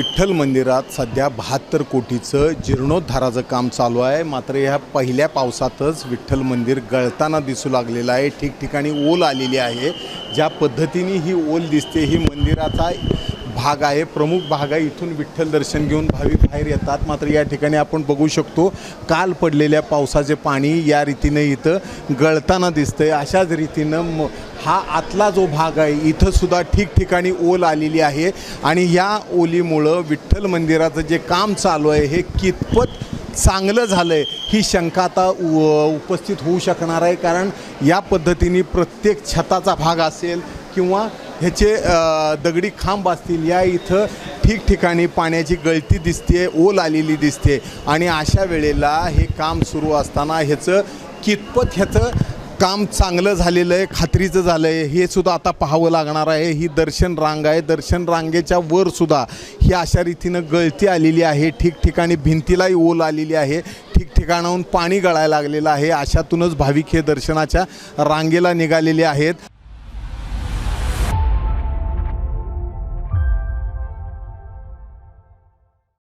विठ्ठल मंदिरात सध्या बहात्तर कोटीचं जीर्णोद्धाराचं काम चालू आहे. मात्र ह्या पहिल्या पावसातच विठ्ठल मंदिर गळताना दिसू लागलेलं आहे. ठिकठिकाणी ओल आलेली आहे. ज्या पद्धतीने ही ओल दिसते ही मंदिराचा भाग आहे. प्रमुख भाग आहे. इथून विठ्ठल दर्शन घेऊन भाविक बाहेर येतात. मात्र या ठिकाणी आपण बघू शकतो काल पडलेल्या पावसाचे पाणी या रीतीने इथं गळताना दिसतंय. अशाच रीतीनं म हा आतला जो भाग आहे इथंसुद्धा ठिकठिकाणी ओल आलेली आहे. आणि या ओलीमुळं विठ्ठल मंदिराचं जे काम चालू आहे हे कितपत चांगलं झालं आहे ही शंका आता उपस्थित होऊ शकणार आहे. कारण या पद्धतीने प्रत्येक छताचा भाग असेल किंवा ह्याचे दगडी खांब असतील या इथं ठिकठिकाणी पाण्याची गळती दिसते ओल आलेली दिसते आणि अशा वेळेला हे काम सुरू असताना ह्याचं कितपत ह्याचं काम चांगलं झालेलं आहे खात्रीचं झालं आहे हे सुद्धा आता पाहावं लागणार आहे. ही दर्शन रांग आहे. दर्शन रांगेच्या वर सुद्धा ही अशा रीतीनं गळती आलेली आहे. ठिकठिकाणी भिंतीलाही ओल आलेली आहे. ठिकठिकाणाहून पाणी गळायला लागलेलं आहे. अशातूनच भाविक हे दर्शनाच्या रांगेला निघालेले आहेत.